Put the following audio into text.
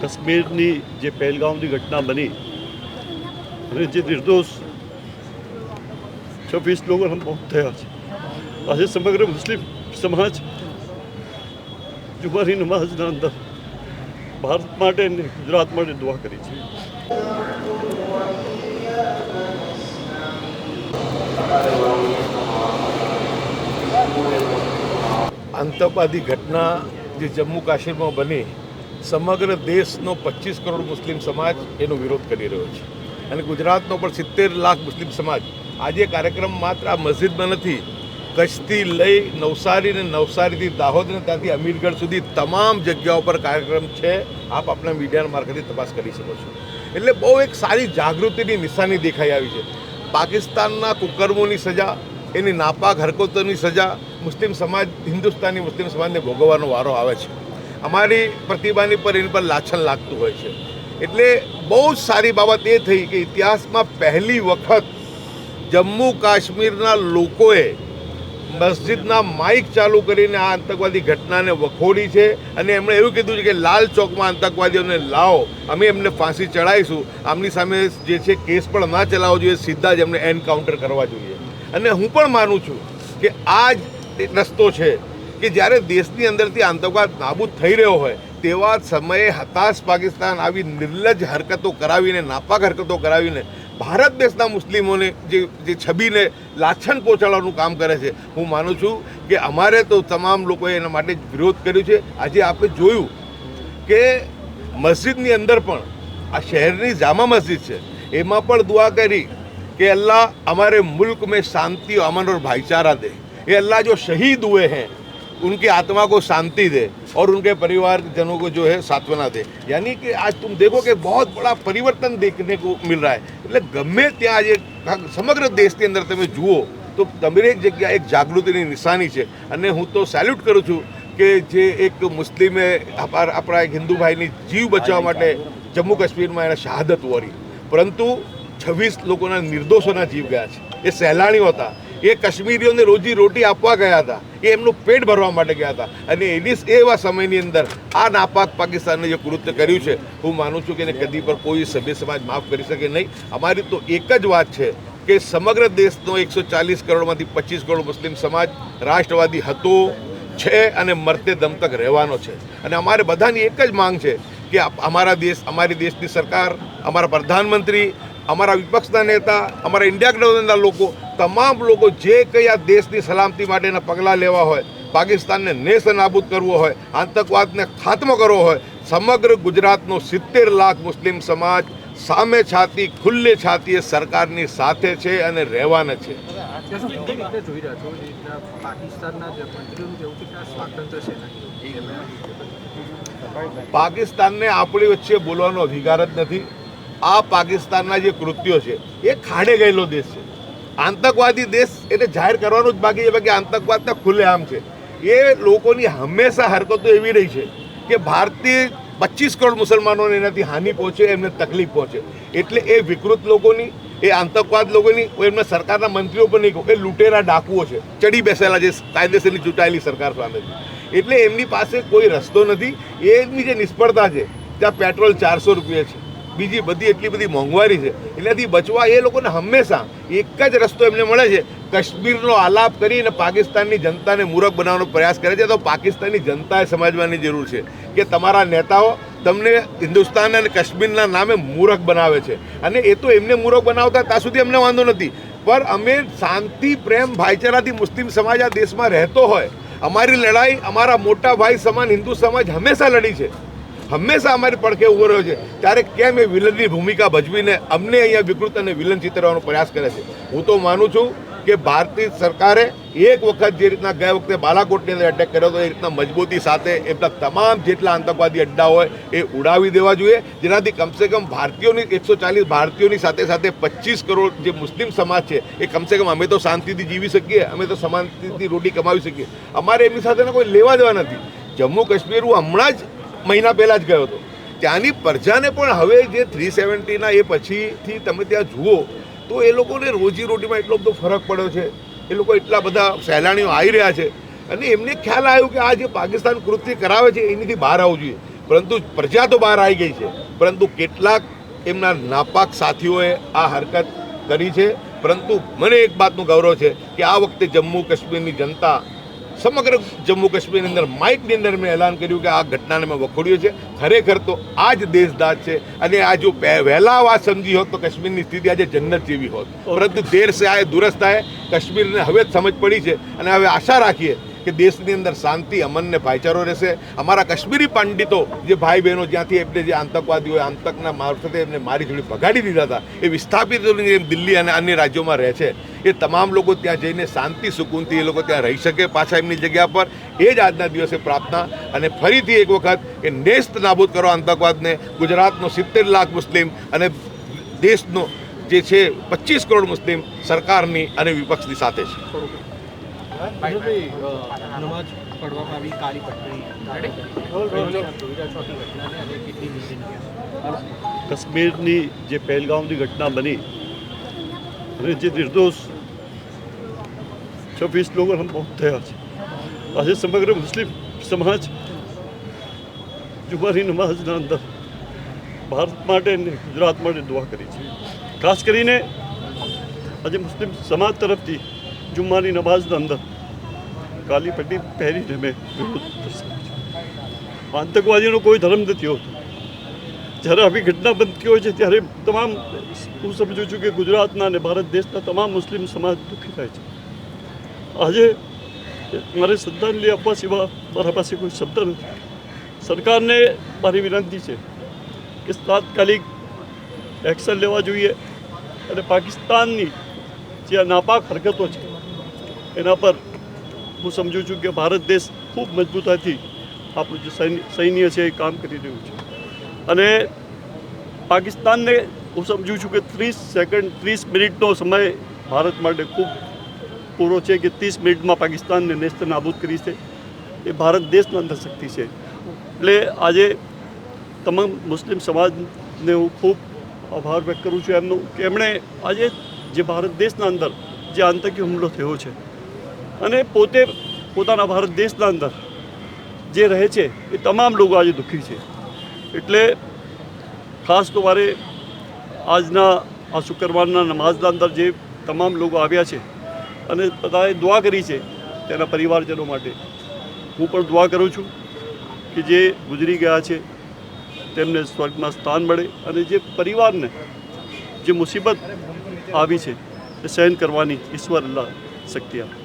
કાશ્મીરની જે પહેલગામની ઘટના બની, અને જે નિર્દોષ છવ્વીસ લોકોના મોત થયા છે. આજે સમગ્ર મુસ્લિમ સમાજ જુમારી નમાઝના અંદર ભારત માટે અને ગુજરાત માટે દુઆ કરી છે. આતંકવાદી ઘટના જે જમ્મુ કાશ્મીરમાં બની સમગ્ર દેશનો પચીસ કરોડ મુસ્લિમ સમાજ એનો વિરોધ કરી રહ્યો છે. અને ગુજરાતનો પણ સિત્તેર લાખ મુસ્લિમ સમાજ આજે કાર્યક્રમ માત્ર આ મસ્જિદમાં નથી, કચ્છથી લઈ નવસારી ને નવસારીથી દાહોદ ને ત્યાંથી અમીરગઢ સુધી તમામ જગ્યાઓ પર કાર્યક્રમ છે. આપ આપણા મીડિયાના મારફતે તપાસ કરી શકો છો. એટલે બહુ એક સારી જાગૃતિની નિશાની દેખાઈ આવી છે. પાકિસ્તાનના કુકર્મોની સજા, એની નાપાક હરકતોની સજા મુસ્લિમ સમાજ, હિન્દુસ્તાની મુસ્લિમ સમાજને ભોગવવાનો વારો આવે છે. અમારી પ્રતિભાની પર એની પર લાછન લાગતું હોય છે. એટલે બહુ જ સારી બાબત એ થઈ કે ઇતિહાસમાં પહેલી વખત જમ્મુ કાશ્મીરના લોકોએ મસ્જિદના માઇક ચાલુ કરીને આ આતંકવાદી ઘટનાને વખોડી છે અને એમણે એવું કીધું છે કે લાલ ચોકમાં આતંકવાદીઓને લાવો, અમે એમને ફાંસી ચડાવીશું. આમની સામે જે છે કેસ પણ ના ચલાવવો જોઈએ, સીધા જ એમને એન્કાઉન્ટર કરવા જોઈએ. અને હું પણ માનું છું કે આ જ રસ્તો છે કે જ્યારે દેશની અંદરથી આતંકવાદ નાબૂદ થઈ રહ્યો હોય, તેવા સમયે હતાશ પાકિસ્તાન આવી નિર્લજ હરકતો કરાવીને, નાપાક હરકતો કરાવીને, ભારત દેશના મુસ્લિમોને જે જે છબીને લાછન પહોંચાડવાનું કામ કરે છે. હું માનું છું કે અમારે તો તમામ લોકોએ એના માટે વિરોધ કર્યો છે. આજે આપણે જોયું કે મસ્જિદની અંદર પણ, આ શહેરની જામા મસ્જિદ છે, એમાં પણ દુઆ કરી કે અલ્લાહ અમારે મુલ્ક મેં શાંતિ, અમન ભાઈચારા દે. એ અલ્લાહ જો શહીદ હુએ હૈ उनकी आत्मा को शांति दे और उनके परिवारजनों को जो है सांत्वना दे यानी कि आज तुम देखो कि बहुत बड़ा परिवर्तन देखने को मिल रहा है એટલે ગમે ત્યાં આજે સમગ્ર દેશની અંદર તમે જુઓ તો દરેક જગ્યાએ એક જાગૃતિની નિશાની છે અને હું તો સેલ્યુટ કરું છું કે જે એક મુસ્લિમે આપણા આપણા એક હિન્દુ ભાઈની જીવ બચાવવા માટે જમ્મુ કાશ્મીરમાં એને શહાદત વરી પરંતુ છવ્વીસ લોકોના નિર્દોષોના જીવ ગયા છે એ સહેલાણીઓ હતા એ કાશ્મીરીઓને રોજી રોટી આપવા ગયા હતા. એ એમનું પેટ ભરવા માટે ગયા હતા. અને એની એવા સમયની અંદર આ નાપાક પાકિસ્તાનને જે કૃત્ય કર્યું છે, હું માનું છું કે એને કદી પર કોઈ સભ્ય સમાજ માફ કરી શકે નહીં. અમારી તો એક જ વાત છે કે સમગ્ર દેશનો એકસો ચાલીસ કરોડમાંથી પચીસ કરોડ મુસ્લિમ સમાજ રાષ્ટ્રવાદી હતો, છે અને મરતે દમ તક રહેવાનો છે. અને અમારે બધાની એક જ માંગ છે કે અમારા દેશ, અમારી દેશની સરકાર, અમારા પ્રધાનમંત્રી, અમારા વિપક્ષના નેતા, અમારા ઇન્ડિયા ગઠબંધનના લોકો તમામ લોકો જે કંઈ આ દેશની સલામતી માટેના પગલાં લેવા હોય, પાકિસ્તાનને નેસ્ત નાબૂદ કરવો હોય, આતંકવાદને ખાત્મો કરવો હોય, સમગ્ર ગુજરાતનો સિત્તેર લાખ મુસ્લિમ સમાજ સામે છાતી, ખુલ્લે છાતીએ સરકારની સાથે છે અને રહેવાના છે. પાકિસ્તાનને આપણી વચ્ચે બોલવાનો અધિકાર જ નથી. આ પાકિસ્તાનના જે કૃત્યો છે, એ ખાડે ગયેલો દેશ છે. આતંકવાદી દેશ એટલે જાહેર કરવાનું જ બાકી છે, બાકી આતંકવાદના ખુલ્લેઆમ છે. એ લોકોની હંમેશા હરકતો એવી રહી છે કે ભારતીય પચીસ કરોડ મુસલમાનોને એનાથી હાનિ પહોંચે, એમને તકલીફ પહોંચે. એટલે એ વિકૃત લોકોની, એ આતંકવાદ લોકોની એમને સરકારના મંત્રીઓ પણ નહીં કહું, એ લૂંટેરા ડાકુઓ છે, ચડી બેસેલા છે કાયદેસરની ચૂંટાયેલી સરકાર સામે એટલે એમની પાસે કોઈ રસ્તો નથી. એમની જે નિષ્ફળતા છે, ત્યાં પેટ્રોલ ચારસો રૂપિયા છે. બીજી બધી એટલી બધી મોંઘવારી છે. એનાથી બચવા એ લોકોને હંમેશા એક જ રસ્તો એમને મળે છે. કાશ્મીરનો આલાપ કરીને પાકિસ્તાનની જનતાને મૂરખ બનાવવાનો પ્રયાસ કરે છે. તો પાકિસ્તાનની જનતાએ સમજવાની જરૂર છે કે તમારા નેતાઓ તમને હિન્દુસ્તાન અને કાશ્મીરના નામે મૂરખ બનાવે છે. અને એ તો એમને મૂરખ બનાવતા ત્યાં સુધી અમને વાંધો નથી. પણ અમે શાંતિ, પ્રેમ, ભાઈચારાથી મુસ્લિમ સમાજ આ દેશમાં રહેતો હોય, અમારી લડાઈ અમારા મોટા ભાઈ સમાન હિન્દુ સમાજ હંમેશા લડી છે. હંમેશા અમારી પડખે ઊભો રહ્યો છે. ત્યારે કેમ એ વિલનની ભૂમિકા ભજવીને અમને અહીંયા વિકૃત અને વિલન ચિતરવાનો પ્રયાસ કરે છે? હું તો માનું છું કે ભારતીય સરકારે એક વખત જે રીતના ગયા વખતે બાલાકોટની અંદર એટેક કર્યો હતો, એ રીતના મજબૂતી સાથે એમના તમામ જેટલા આતંકવાદી અડ્ડા હોય એ ઉડાવી દેવા જોઈએ. જેનાથી કમસે કમ ભારતીયોની, એકસો ચાલીસ ભારતીયોની સાથે સાથે પચીસ કરોડ જે મુસ્લિમ સમાજ છે, એ કમસે કમ અમે તો શાંતિથી જીવી શકીએ, અમે તો શાંતિથી રોટી કમાવી શકીએ. અમારે એમની સાથે કોઈ લેવા દેવા નથી. જમ્મુ કાશ્મીર હું હમણાં જ મહિના પહેલાં જ ગયો હતો. ત્યાંની પ્રજાને પણ હવે જે થ્રી સેવન્ટીના એ પછીથી તમે ત્યાં જુઓ, તો એ લોકોને રોજી રોટીમાં એટલો બધો ફરક પડ્યો છે. એ લોકો એટલા બધા સહેલાણીઓ આવી રહ્યા છે. અને એમને ખ્યાલ આવ્યો કે આ જે પાકિસ્તાન કૃત્ય કરાવે છે, એનીથી બહાર આવવું જોઈએ. પરંતુ પ્રજા તો બહાર આવી ગઈ છે. પરંતુ કેટલાક એમના નાપાક સાથીઓએ આ હરકત કરી છે. પરંતુ મને એક વાતનું ગૌરવ છે કે આ વખતે જમ્મુ કાશ્મીરની જનતા સમગ્ર જમ્મુ કાશ્મીરની અંદર માઇકની અંદર મેં એલાન કર્યું કે આ ઘટનાને મેં વખોડ્યું છે ખરેખર તો આ જ દેશદાજ છે અને આ જો વહેલા વાત સમજી હોત તો કાશ્મીરની સ્થિતિ આજે જન્નત જેવી હોત. પરંતુ દેર સે આ દુરસ્ત કાશ્મીરને હવે જ સમજ પડી છે અને હવે આશા રાખીએ કે દેશની અંદર શાંતિ અમન ને ભાઈચારો રહેશે. અમારા કાશ્મીરી પંડિતો જે ભાઈ બહેનો જ્યાંથી એમને જે આતંકવાદીઓ આતંકના મારફતે એમને મારી જોડી ભગાડી દીધા હતા એ વિસ્થાપિતોની જેમ દિલ્હી અને અન્ય રાજ્યોમાં રહે છે. એ તમામ લોકો ત્યાં જઈને શાંતિ સુકૂનથી એ લોકો ત્યાં રહી શકે પાછા એમની જગ્યા પર. એ જ આજના દિવસે પ્રાર્થના અને ફરીથી એક વખત એ નેસ્ત નાબૂદ કરો આતંકવાદને. ગુજરાતનો સિત્તેર લાખ મુસ્લિમ અને દેશનો જે છે પચીસ કરોડ મુસ્લિમ સરકારની અને વિપક્ષની સાથે છે. આવી કાળી પટ્ટી કાશ્મીરની જે પહેલગામની ઘટના બની અને જે નિર્દોષ છવ્વીસ લોકો મોત થયા છે આજે સમગ્ર મુસ્લિમ સમાજ જુમારી નમાઝના અંદર ભારત માટે અને ગુજરાત માટે દુઆ કરી છે ખાસ કરીને આજે મુસ્લિમ સમાજ તરફથી જુમ્માની નમાઝના અંદર કાલી પટ્ટી પહેરીને મેં વિરોધ દર્શાવ્યો આતંકવાદીનો કોઈ ધર્મ નથી હોતો જ્યારે આવી ઘટના બનતી હોય છે ત્યારે તમામ હું સમજુ છું કે ગુજરાતના અને ભારત દેશના તમામ મુસ્લિમ સમાજ દુઃખી થાય છે આજે મારે શ્રદ્ધાંજલિ આપવા સિવાય મારા પાસે કોઈ શબ્દ નથી. સરકારને મારી વિનંતી છે કે તાત્કાલિક એક્શન લેવા જોઈએ અને પાકિસ્તાનની જે આ નાપાક હરકતો છે, એના પર હું સમજુ છું કે ભારત દેશ ખૂબ મજબૂતાથી આપણું જે સૈન્ય છે એ કામ કરી રહ્યું છે. અને પાકિસ્તાનને હું સમજુ છું કે ત્રીસ સેકન્ડ ત્રીસ મિનિટનો સમય ભારત માટે ખૂબ પૂરો છે કે ત્રીસ મિનિટમાં પાકિસ્તાનને નેસ્ત નાબૂદ કરી છે એ ભારત દેશનો અંદર શક્તિ છે એટલે આજે તમામ મુસ્લિમ સમાજને હું ખૂબ આભાર વ્યક્ત કરું છું એમનો કે એમણે આજે જે ભારત દેશના અંદર જે આતંકી હુમલો થયો છે અને પોતે પોતાના ભારત દેશના અંદર જે રહે છે એ તમામ લોકો આજે દુઃખી છે એટલે ખાસ તો મારે આજના આ શુક્રવારના નમાઝના અંદર જે તમામ લોકો આવ્યા છે અને બધાએ દુઆ કરી છે તેના પરિવારજનો માટે. હું પણ દુઆ કરું છું કે જે ગુજરી ગયા છે, તેમને સ્વર્ગમાં સ્થાન મળે અને જે પરિવારને જે મુસીબત આવી છે, એ સહન કરવાની ઈશ્વર અલ્લાહ શક્તિ આપે.